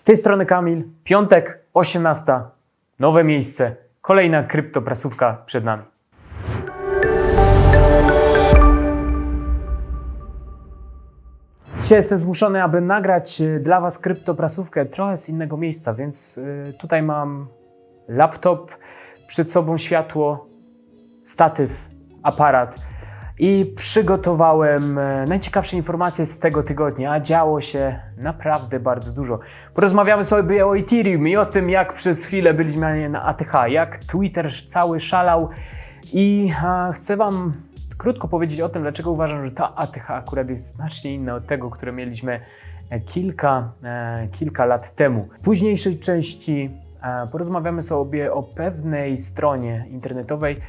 Z tej strony Kamil, piątek, 18, nowe miejsce, kolejna kryptoprasówka przed nami. Dzisiaj jestem zmuszony, aby nagrać e, dla Was kryptoprasówkę trochę z innego miejsca, więc e, tutaj mam laptop, przed sobą światło, statyw, aparat i przygotowałem e, najciekawsze informacje z tego tygodnia, a działo się naprawdę bardzo dużo. Porozmawiamy sobie o Ethereum i o tym, jak przez chwilę byliśmy na ATH, jak Twitter cały szalał i a, chcę Wam krótko powiedzieć o tym, dlaczego uważam, że ta ATH akurat jest znacznie inna od tego, które mieliśmy e, kilka, e, kilka lat temu. W późniejszej części e, porozmawiamy sobie o pewnej stronie internetowej,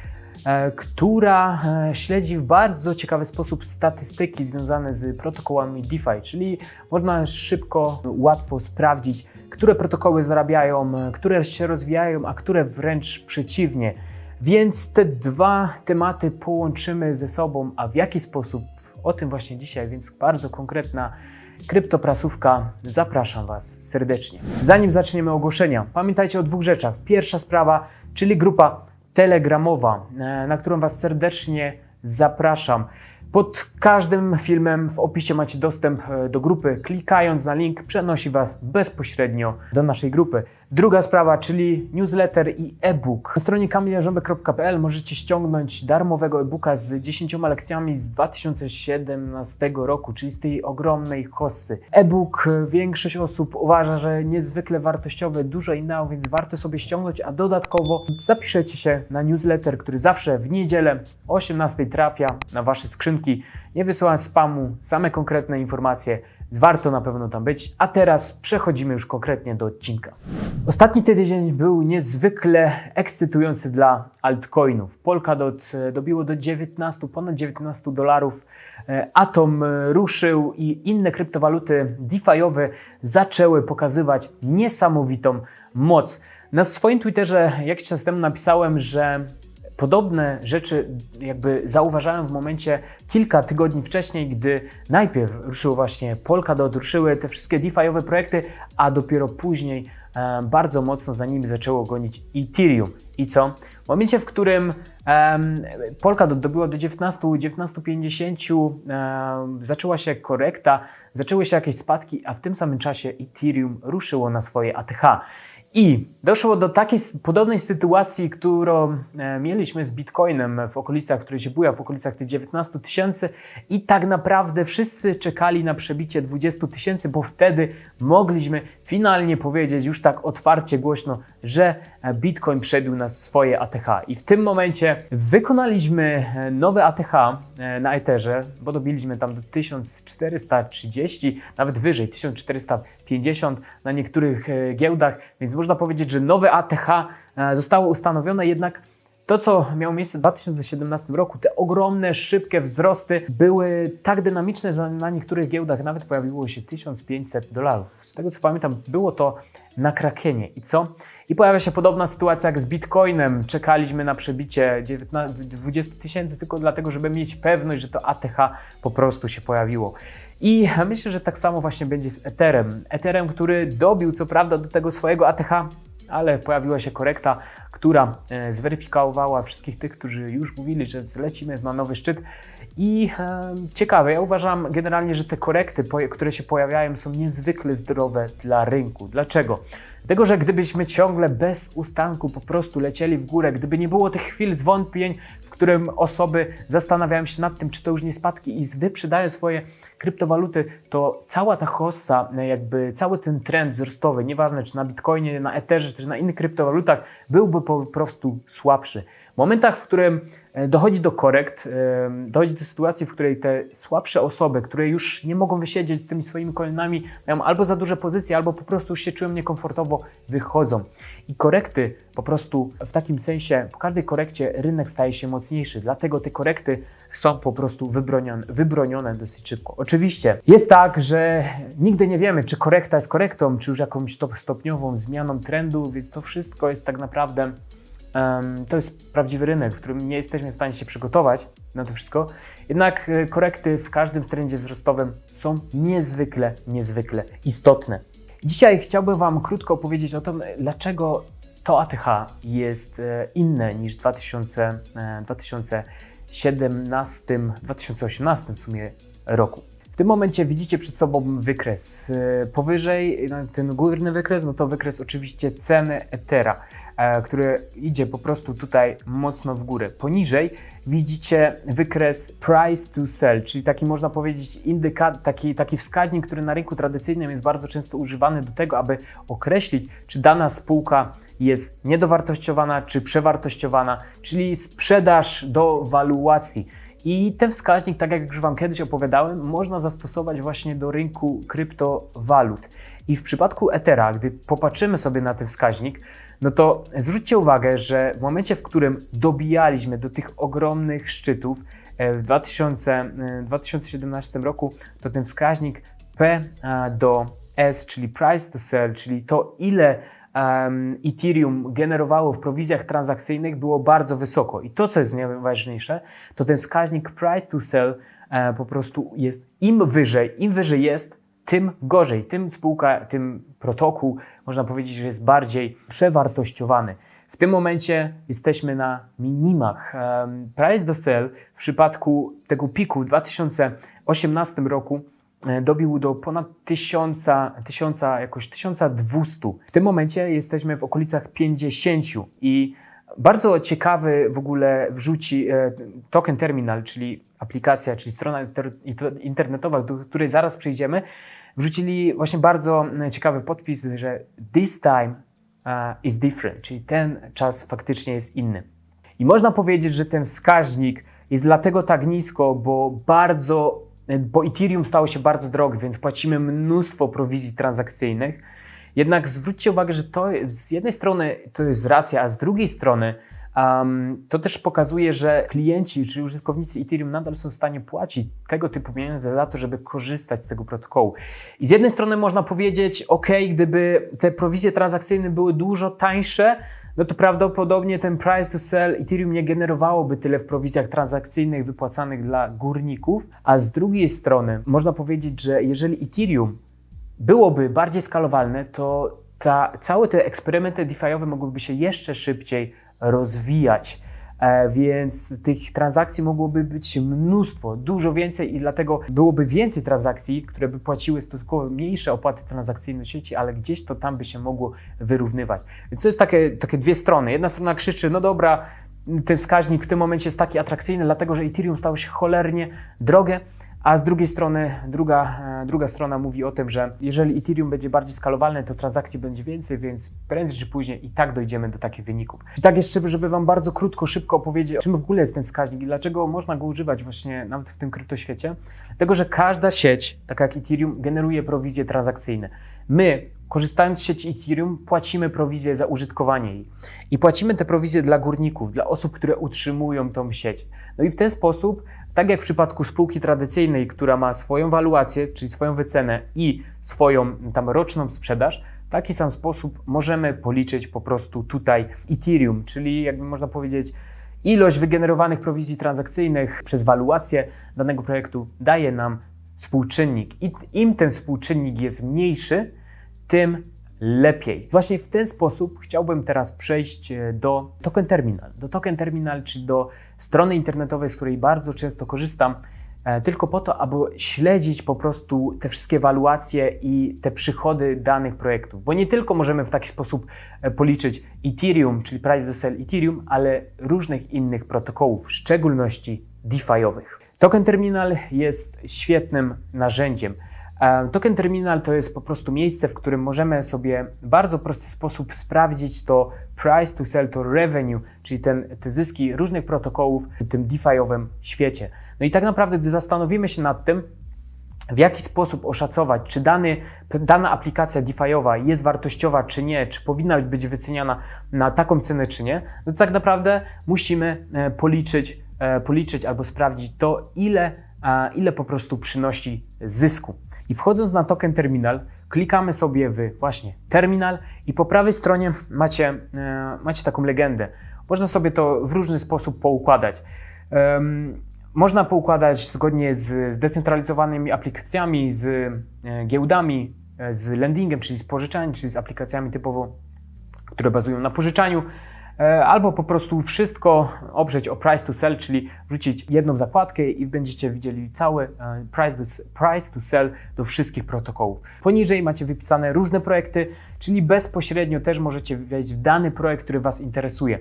która e, śledzi w bardzo ciekawy sposób statystyki związane z protokołami DeFi, czyli można szybko, łatwo sprawdzić, które protokoły zarabiają, e, które się rozwijają, a które wręcz przeciwnie. Więc te dwa tematy połączymy ze sobą, a w jaki sposób? O tym właśnie dzisiaj, więc bardzo konkretna kryptoprasówka. Zapraszam Was serdecznie. Zanim zaczniemy ogłoszenia, pamiętajcie o dwóch rzeczach. Pierwsza sprawa, czyli grupa telegramowa, e, na którą Was serdecznie zapraszam. Pod każdym filmem w opisie macie dostęp e, do grupy. Klikając na link przenosi Was bezpośrednio do naszej grupy. Druga sprawa, czyli newsletter i e-book. Na stronie kamiljarząbek.pl możecie ściągnąć darmowego e-booka z 10 lekcjami z 2017 roku, czyli z tej ogromnej hossy. E-book e, większość osób uważa, że niezwykle wartościowy, dużo innego, więc warto sobie ściągnąć, a dodatkowo zapiszecie się na newsletter, który zawsze w niedzielę o 18 trafia na Wasze skrzynki. Nie wysyłam spamu, same konkretne informacje. Warto na pewno tam być. A teraz przechodzimy już konkretnie do odcinka. Ostatni tydzień był niezwykle ekscytujący dla altcoinów. Polkadot dobiło do 19, ponad 19 dolarów. E, Atom e, ruszył i inne kryptowaluty DeFi'owe zaczęły pokazywać niesamowitą moc. Na swoim Twitterze jakiś czas temu napisałem, że Podobne rzeczy jakby zauważałem w momencie kilka tygodni wcześniej, gdy najpierw ruszyło właśnie Polkadot, ruszyły te wszystkie DeFi'owe projekty, a dopiero później e, bardzo mocno za nimi zaczęło gonić Ethereum. I co? W momencie, w którym em, Polkadot dobyło do 19, 19,50, em, zaczęła się korekta, zaczęły się jakieś spadki, a w tym samym czasie Ethereum ruszyło na swoje ATH. I doszło do takiej podobnej sytuacji, którą e, mieliśmy z Bitcoinem w okolicach, który się buja w okolicach tych 19 tysięcy i tak naprawdę wszyscy czekali na przebicie 20 tysięcy, bo wtedy mogliśmy finalnie powiedzieć już tak otwarcie, głośno, że e, Bitcoin przebił nas swoje ATH. I w tym momencie wykonaliśmy e, nowe ATH na Etherze, bo dobiliśmy tam do 1430, nawet wyżej, 1450 na niektórych e, giełdach, więc można powiedzieć, że nowe ATH e, zostało ustanowione, jednak to, co miało miejsce w 2017 roku, te ogromne, szybkie wzrosty były tak dynamiczne, że na niektórych giełdach nawet pojawiło się 1500 dolarów. Z tego co pamiętam, było to na Krakenie. I co? I pojawia się podobna sytuacja jak z Bitcoinem. Czekaliśmy na przebicie 19, 20 tysięcy tylko dlatego, żeby mieć pewność, że to ATH po prostu się pojawiło. I myślę, że tak samo właśnie będzie z Etherem. Etherem, który dobił co prawda do tego swojego ATH, ale pojawiła się korekta, która e, zweryfikowała wszystkich tych, którzy już mówili, że zlecimy na nowy szczyt. I e, ciekawe, ja uważam generalnie, że te korekty, które się pojawiają, są niezwykle zdrowe dla rynku. Dlaczego? Dlatego, że gdybyśmy ciągle bez ustanku po prostu lecieli w górę, gdyby nie było tych chwil zwątpień, którym osoby zastanawiają się nad tym, czy to już nie spadki i wyprzedają swoje kryptowaluty, to cała ta hossa, e, jakby cały ten trend wzrostowy, nieważne czy na Bitcoinie, na Etherze, czy na innych kryptowalutach, byłby po prostu słabszy. W momentach, w którym dochodzi do korekt, e, dochodzi do sytuacji, w której te słabsze osoby, które już nie mogą wysiedzieć z tymi swoimi coinami, mają albo za duże pozycje, albo po prostu już się czują niekomfortowo, wychodzą. I korekty po prostu w takim sensie, po każdej korekcie rynek staje się mocniejszy, dlatego te korekty są po prostu wybronione, wybronione dosyć szybko. Oczywiście jest tak, że nigdy nie wiemy, czy korekta jest korektą, czy już jakąś stop, stopniową zmianą trendu, więc to wszystko jest tak naprawdę to jest prawdziwy rynek, w którym nie jesteśmy w stanie się przygotować na to wszystko. Jednak e, korekty w każdym trendzie wzrostowym są niezwykle, niezwykle istotne. Dzisiaj chciałbym Wam krótko opowiedzieć o tym, dlaczego to ATH jest e, inne niż w 2000, e, 2017, 2018 w sumie roku. W tym momencie widzicie przed sobą wykres. E, Powyżej, no, ten górny wykres, no to wykres oczywiście ceny Ethera, który idzie po prostu tutaj mocno w górę. Poniżej widzicie wykres price to sell, czyli taki można powiedzieć indykat, taki, taki wskaźnik, który na rynku tradycyjnym jest bardzo często używany do tego, aby określić, czy dana spółka jest niedowartościowana, czy przewartościowana, czyli sprzedaż do waluacji. I ten wskaźnik, tak jak już Wam kiedyś opowiadałem, można zastosować właśnie do rynku kryptowalut. I w przypadku Ethera, gdy popatrzymy sobie na ten wskaźnik, no to zwróćcie uwagę, że w momencie, w którym dobijaliśmy do tych ogromnych szczytów e, w 2000, e, 2017 roku, to ten wskaźnik P e, do S, czyli price to sell, czyli to ile um, Ethereum generowało w prowizjach transakcyjnych było bardzo wysoko. I to, co jest najważniejsze, to ten wskaźnik price to sell e, po prostu jest im wyżej, im wyżej jest, tym gorzej, tym spółka, tym protokół, można powiedzieć, że jest bardziej przewartościowany. W tym momencie jesteśmy na minimach. Price to sell w przypadku tego piku w 2018 roku e, dobił do ponad 1000, 1000 jakoś 1200. W tym momencie jesteśmy w okolicach 50 i bardzo ciekawy w ogóle wrzuci e, token terminal, czyli aplikacja, czyli strona inter- internetowa, do której zaraz przejdziemy, wrzucili właśnie bardzo e, ciekawy podpis, że this time uh, is different, czyli ten czas faktycznie jest inny. I można powiedzieć, że ten wskaźnik jest dlatego tak nisko, bo bardzo, bo Ethereum stało się bardzo drogie, więc płacimy mnóstwo prowizji transakcyjnych. Jednak zwróćcie uwagę, że to z jednej strony to jest racja, a z drugiej strony um, to też pokazuje, że klienci czy użytkownicy Ethereum nadal są w stanie płacić tego typu pieniądze za to, żeby korzystać z tego protokołu. I z jednej strony można powiedzieć, ok, gdyby te prowizje transakcyjne były dużo tańsze, no to prawdopodobnie ten price to sell Ethereum nie generowałoby tyle w prowizjach transakcyjnych wypłacanych dla górników, a z drugiej strony można powiedzieć, że jeżeli Ethereum byłoby bardziej skalowalne, to ta, całe te eksperymenty DeFi'owe mogłyby się jeszcze szybciej rozwijać. E, więc tych transakcji mogłoby być mnóstwo, dużo więcej i dlatego byłoby więcej transakcji, które by płaciły stosunkowo mniejsze opłaty transakcyjne sieci, ale gdzieś to tam by się mogło wyrównywać. Więc to jest takie, takie dwie strony. Jedna strona krzyczy, no dobra, ten wskaźnik w tym momencie jest taki atrakcyjny, dlatego że Ethereum stało się cholernie drogie, a z drugiej strony druga, e, druga strona mówi o tym, że jeżeli Ethereum będzie bardziej skalowalne, to transakcji będzie więcej, więc prędzej czy później i tak dojdziemy do takich wyników. I tak jeszcze, żeby Wam bardzo krótko, szybko opowiedzieć, czym w ogóle jest ten wskaźnik i dlaczego można go używać właśnie nawet w tym kryptoświecie. Dlatego, że każda sieć, tak jak Ethereum, generuje prowizje transakcyjne. My, korzystając z sieci Ethereum, płacimy prowizję za użytkowanie jej. I płacimy te prowizje dla górników, dla osób, które utrzymują tą sieć. No i w ten sposób tak jak w przypadku spółki tradycyjnej, która ma swoją waluację, czyli swoją wycenę i swoją tam roczną sprzedaż, w taki sam sposób możemy policzyć po prostu tutaj Ethereum, czyli jakby można powiedzieć ilość wygenerowanych prowizji transakcyjnych przez waluację danego projektu daje nam współczynnik. I im ten współczynnik jest mniejszy, tym lepiej. Właśnie w ten sposób chciałbym teraz przejść e, do Token Terminal. Do Token Terminal, czyli do strony internetowej, z której bardzo często korzystam, e, tylko po to, aby śledzić po prostu te wszystkie ewaluacje i te przychody danych projektów. Bo nie tylko możemy w taki sposób e, policzyć Ethereum, czyli Price to Sell Ethereum, ale różnych innych protokołów, w szczególności DeFi'owych. Token Terminal jest świetnym narzędziem. E, Token Terminal to jest po prostu miejsce, w którym możemy sobie w bardzo prosty sposób sprawdzić to price to sell to revenue, czyli ten, te zyski różnych protokołów w tym DeFi'owym świecie. No i tak naprawdę, gdy zastanowimy się nad tym, w jaki sposób oszacować, czy dany, dana aplikacja DeFi'owa jest wartościowa, czy nie, czy powinna być wyceniana na taką cenę, czy nie, no to tak naprawdę musimy e, policzyć, e, policzyć albo sprawdzić to, ile, ile po prostu przynosi zysku. I wchodząc na token terminal, klikamy sobie w właśnie terminal i po prawej stronie macie, e, macie taką legendę. Można sobie to w różny sposób poukładać. Można poukładać zgodnie z zdecentralizowanymi aplikacjami, z e, giełdami, e, z lendingiem, czyli z pożyczaniem, czyli z aplikacjami typowo, które bazują na pożyczaniu, albo po prostu wszystko oprzeć o price to sell, czyli wrzucić jedną zakładkę i będziecie widzieli cały e, price to, price to sell do wszystkich protokołów. Poniżej macie wypisane różne projekty, czyli bezpośrednio też możecie wejść w dany projekt, który Was interesuje.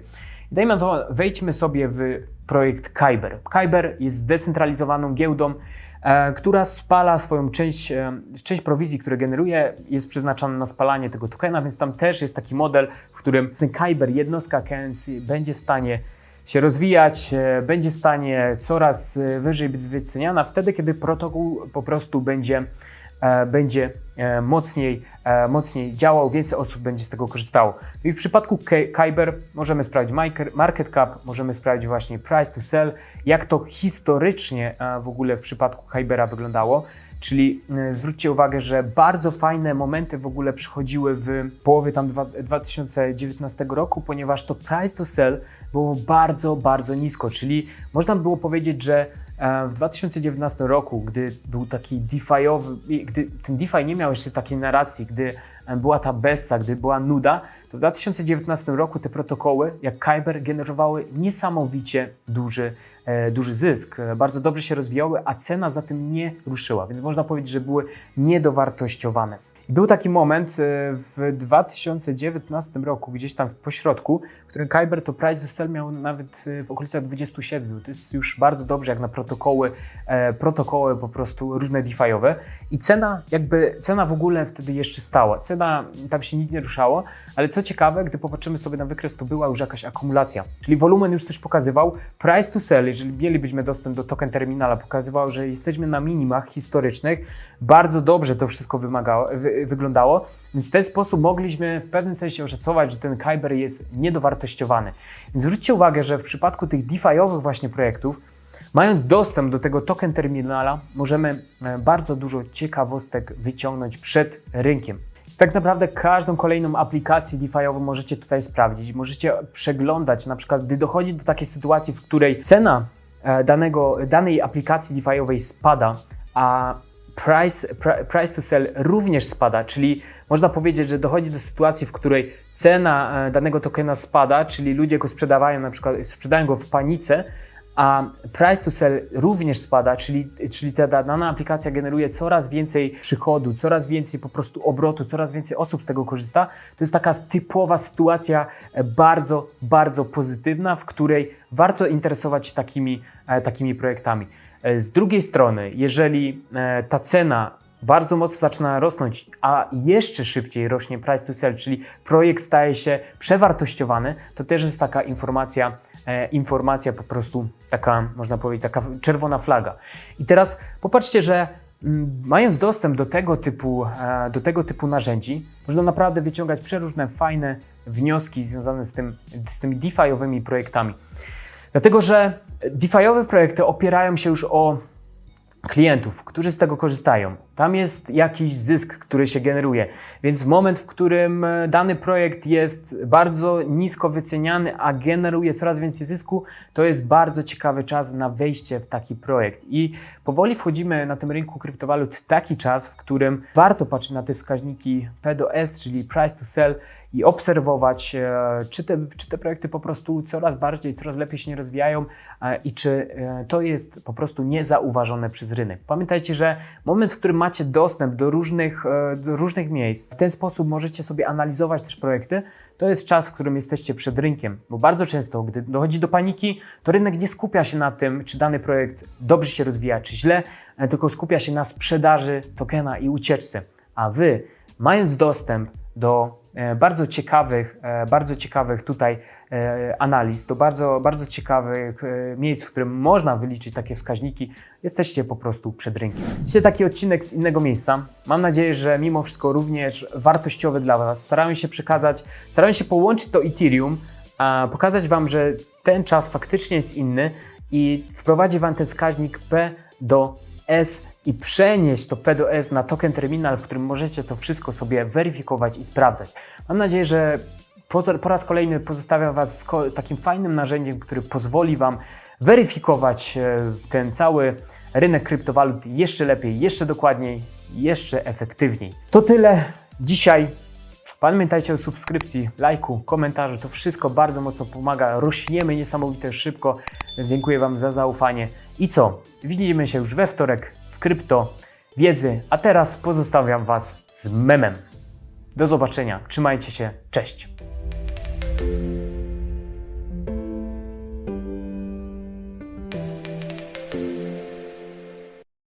Dajmy to, wejdźmy sobie w projekt Kyber. Kyber jest zdecentralizowaną giełdą, e, która spala swoją część, e, część prowizji, które generuje, jest przeznaczona na spalanie tego tokena, więc tam też jest taki model, w którym ten Kyber, jednostka KNC, będzie w stanie się rozwijać, e, będzie w stanie coraz e, wyżej być wyceniana wtedy, kiedy protokół po prostu będzie, e, będzie e, mocniej, e, mocniej działał, więcej osób będzie z tego korzystało. I w przypadku Kyber możemy sprawdzić market cap, możemy sprawdzić właśnie price to sell, jak to historycznie e, w ogóle w przypadku Kybera wyglądało. Czyli e, zwróćcie uwagę, że bardzo fajne momenty w ogóle przychodziły w połowie tam dwa- 2019 roku, ponieważ to price to sell było bardzo, bardzo nisko. Czyli można by było powiedzieć, że e, w 2019 roku, gdy był taki DeFi'owy, gdy ten DeFi nie miał jeszcze takiej narracji, gdy e, była ta bessa, gdy była nuda, to w 2019 roku te protokoły, jak Kyber, generowały niesamowicie duży, e, duży zysk. E, Bardzo dobrze się rozwijały, a cena za tym nie ruszyła, więc można powiedzieć, że były niedowartościowane. Był taki moment e, w 2019 roku, gdzieś tam w pośrodku, w którym Kyber to price to sell miał nawet e, w okolicach 27. To jest już bardzo dobrze jak na protokoły, e, protokoły po prostu różne DeFi'owe. I cena, jakby cena w ogóle wtedy jeszcze stała. Cena, tam się nic nie ruszało, ale co ciekawe, gdy popatrzymy sobie na wykres, to była już jakaś akumulacja. Czyli wolumen już coś pokazywał. Price to sell, jeżeli mielibyśmy dostęp do token terminala, pokazywał, że jesteśmy na minimach historycznych. Bardzo dobrze to wszystko wymagało, wy, wyglądało, więc w ten sposób mogliśmy w pewnym sensie oszacować, że ten Kyber jest niedowartościowany. Więc zwróćcie uwagę, że w przypadku tych DeFi'owych właśnie projektów, Mając dostęp do tego token terminala, możemy e, bardzo dużo ciekawostek wyciągnąć przed rynkiem. Tak naprawdę każdą kolejną aplikację DeFi'ową możecie tutaj sprawdzić. Możecie przeglądać, na przykład gdy dochodzi do takiej sytuacji, w której cena e, danego, danej aplikacji DeFi'owej spada, a price, pri- price to sell również spada, czyli można powiedzieć, że dochodzi do sytuacji, w której cena e, danego tokena spada, czyli ludzie go sprzedawają, na przykład sprzedają go w panice, a price to sell również spada, czyli, czyli ta dana aplikacja generuje coraz więcej przychodu, coraz więcej po prostu obrotu, coraz więcej osób z tego korzysta. To jest taka typowa sytuacja e, bardzo, bardzo pozytywna, w której warto interesować się takimi, e, takimi projektami. E, Z drugiej strony, jeżeli e, ta cena bardzo mocno zaczyna rosnąć, a jeszcze szybciej rośnie price to sell, czyli projekt staje się przewartościowany, to też jest taka informacja, e, informacja po prostu taka, można powiedzieć, taka czerwona flaga. I teraz popatrzcie, że mm, mając dostęp do tego typu, do tego typu narzędzi, można naprawdę wyciągać przeróżne fajne wnioski związane z, tym, z tymi DeFi'owymi projektami. Dlatego, że DeFi'owe projekty opierają się już o klientów, którzy z tego korzystają. Tam jest jakiś zysk, który się generuje. Więc moment, w którym e, dany projekt jest bardzo nisko wyceniany, a generuje coraz więcej zysku, to jest bardzo ciekawy czas na wejście w taki projekt. I powoli wchodzimy na tym rynku kryptowalut w taki czas, w którym warto patrzeć na te wskaźniki P do S, czyli price to sell i obserwować, e, czy te, czy te projekty po prostu coraz bardziej, coraz lepiej się nie rozwijają e, i czy to jest po prostu niezauważone przez rynek. Pamiętajcie, że moment, w którym macie dostęp do różnych, e, do różnych miejsc, w ten sposób możecie sobie analizować też projekty, to jest czas, w którym jesteście przed rynkiem, bo bardzo często, gdy dochodzi do paniki, to rynek nie skupia się na tym, czy dany projekt dobrze się rozwija, czy źle, e, tylko skupia się na sprzedaży tokena i ucieczce. A wy, mając dostęp do e, bardzo ciekawych, bardzo ciekawych tutaj analiz, do bardzo, bardzo ciekawych e, miejsc, w którym można wyliczyć takie wskaźniki, jesteście po prostu przed rynkiem. Dzisiaj taki odcinek z innego miejsca. Mam nadzieję, że mimo wszystko również wartościowy dla Was. Starałem się przekazać, starałem się połączyć to Ethereum, a pokazać Wam, że ten czas faktycznie jest inny i wprowadzi Wam ten wskaźnik P do S i przenieść to P do S na token terminal, w którym możecie to wszystko sobie weryfikować i sprawdzać. Mam nadzieję, że po, raz kolejny pozostawiam Was z takim fajnym narzędziem, który pozwoli Wam weryfikować e, ten cały rynek kryptowalut jeszcze lepiej, jeszcze dokładniej, jeszcze efektywniej. To tyle dzisiaj. Pamiętajcie o subskrypcji, lajku, komentarzu. To wszystko bardzo mocno pomaga. Rośniemy niesamowite szybko. Dziękuję Wam za zaufanie. I co? Widzimy się już we wtorek w krypto wiedzy. A teraz pozostawiam Was z memem. Do zobaczenia. Trzymajcie się. Cześć. Thank you.